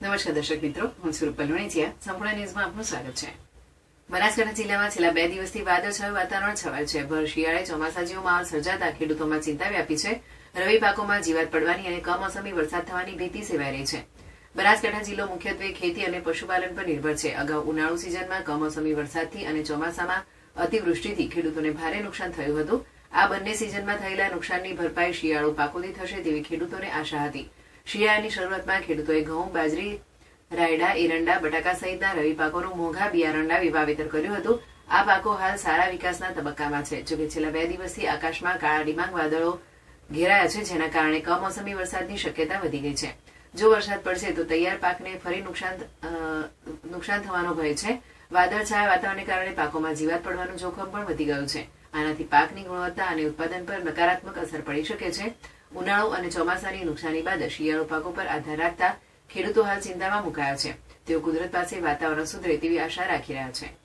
નમસ્કાર દર્શક મિત્રો, હું છું રૂપલ સંપૂર્ણ ન્યૂઝમાં આપનું સ્વાગત છે. બનાસકાંઠા જિલ્લામાં છેલ્લા બે દિવસથી વાદળછાયું વાતાવરણ છવાયું છે. ભર શિયાળે ચોમાસા જેવો માહોલ સર્જાતા ખેડૂતોમાં ચિંતા વ્યાપી છે. રવિ પાકોમાં જીવાત પડવાની અને કમોસમી વરસાદ થવાની ભીતિ સેવાઈ રહી છે. બનાસકાંઠા જિલ્લો મુખ્યત્વે ખેતી અને પશુપાલન પર નિર્ભર છે. અગાઉ ઉનાળુ સિઝનમાં કમોસમી વરસાદથી અને ચોમાસામાં અતિવૃષ્ટિથી ખેડૂતોને ભારે નુકસાન થયું હતું. આ બંને સિઝનમાં થયેલા નુકસાનની ભરપાઈ શિયાળુ પાકોથી થશે તેવી ખેડૂતોને આશા હતી. શિયાળાની શરૂઆતમાં ખેડૂતોએ ઘઉં, બાજરી, રાયડા, એરંડા, બટાકા સહિતના રવિ પાકોનું મોંઘા બિયારણના વાવેતર કર્યું હતું. આ પાકો હાલ સારા વિકાસના તબક્કામાં છે. જોકે છેલ્લા બે દિવસથી આકાશમાં કાળા ડિમાંગ વાદળો ઘેરાયા છે, જેના કારણે કમોસમી વરસાદની શક્યતા વધી ગઈ છે. જો વરસાદ પડશે તો તૈયાર પાકને ફરી નુકસાન નુકસાન થવાનો ભય છે. વાદળછાયા વાતાવરણને કારણે પાકોમાં જીવાત પડવાનું જોખમ પણ વધી ગયું છે. આનાથી પાકની ગુણવત્તા અને ઉત્પાદન પર નકારાત્મક અસર પડી શકે છે. ઉનાળુ અને ચોમાસાની નુકસાની બાદ શિયાળુ પાકો પર આધાર રાખતા ખેડૂતો હાલ ચિંતામાં મુકાયા છે. તેઓ કુદરત પાસે વાતાવરણ સુધરે તેવી આશા રાખી રહ્યા છે.